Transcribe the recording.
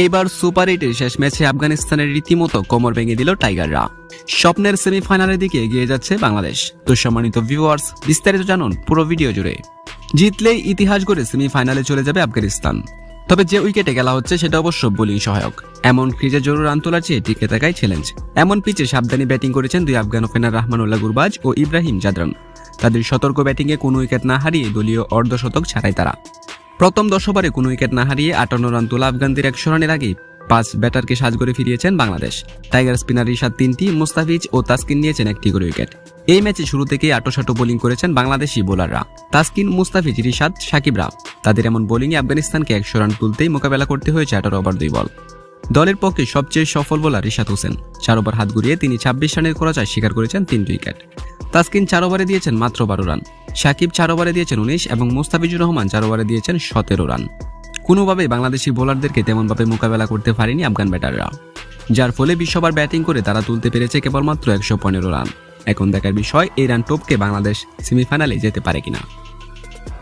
এইবার সুপার এইটের শেষ ম্যাচে আফগানিস্তানের রীতিমতো কোমর ভেঙে দিল টাইগাররা। স্বপ্নের সেমিফাইনালের দিকে এগিয়ে যাচ্ছে বাংলাদেশ। তো সম্মানিত ভিউয়ার্স বিস্তারিত জানুন পুরো ভিডিও জুড়ে। জিতলেই ইতিহাস গড়ে সেমিফাইনালে চলে যাবে আফগানিস্তান। তবে যে উইকেটে খেলা হচ্ছে সেটা অবশ্য বোলিং সহায়ক। এমন ক্রিজে জরুর রান তোলার চেয়ে টিকে থাকাই চ্যালেঞ্জ এমন পিচে সাবধানী ব্যাটিং করেছেন দুই আফগান ওপেনার রহমানুল্লাহ গুরবাজ ও ইব্রাহিম জাদরান। তাদের সতর্ক ব্যাটিংয়ে কোনো উইকেট না হারিয়ে দলীয় অর্ধশতক ছাড়াই তারা। প্রথম দশ ওভারে কোনো উইকেট না হারিয়ে আটান্ন রান তোলা আফগানদের একশো রানের আগেই পাঁচ ব্যাটারকে সাজ করে ফিরিয়েছেন বাংলাদেশ। টাইগার স্পিনার রিশাদ তিনটি, মুস্তাফিজ ও তাসকিন নিয়েছেন একটি করে উইকেট। এই ম্যাচে শুরু থেকেই আটোসাটো বোলিং করেছেন বাংলাদেশি বোলাররা। তাসকিন, মুস্তাফিজ, রিশাদ সাকিবরা তাদের এমন বোলিংয়ে আফগানিস্তানকে একশো রান তুলতেই মোকাবেলা করতে হয়েছে আঠারো ওভার দুই বল। দলের পক্ষে সবচেয়ে সফল বোলার রিশাদ হোসেন। চার ওভার হাত ঘুরিয়ে তিনি ছাব্বিশ রানের খরচায় স্বীকার করেছেন তিন উইকেট। তাসকিন চার ওভারে দিয়েছেন মাত্র বারো রান। সাকিব চার ওভারে দিয়েছেন উনিশ এবং মোস্তাফিজুর রহমান চার ওভারে দিয়েছেন সতেরো রান। কোনোভাবেই বাংলাদেশি বোলারদেরকে তেমনভাবে মোকাবেলা করতে পারেনি আফগান ব্যাটাররা। যার ফলে বিশ্ববার ব্যাটিং করে তারা তুলতে পেরেছে কেবলমাত্র একশো পনেরো রান। এখন দেখার বিষয়, এই রান টোপকে বাংলাদেশ সেমিফাইনালে যেতে পারে কিনা।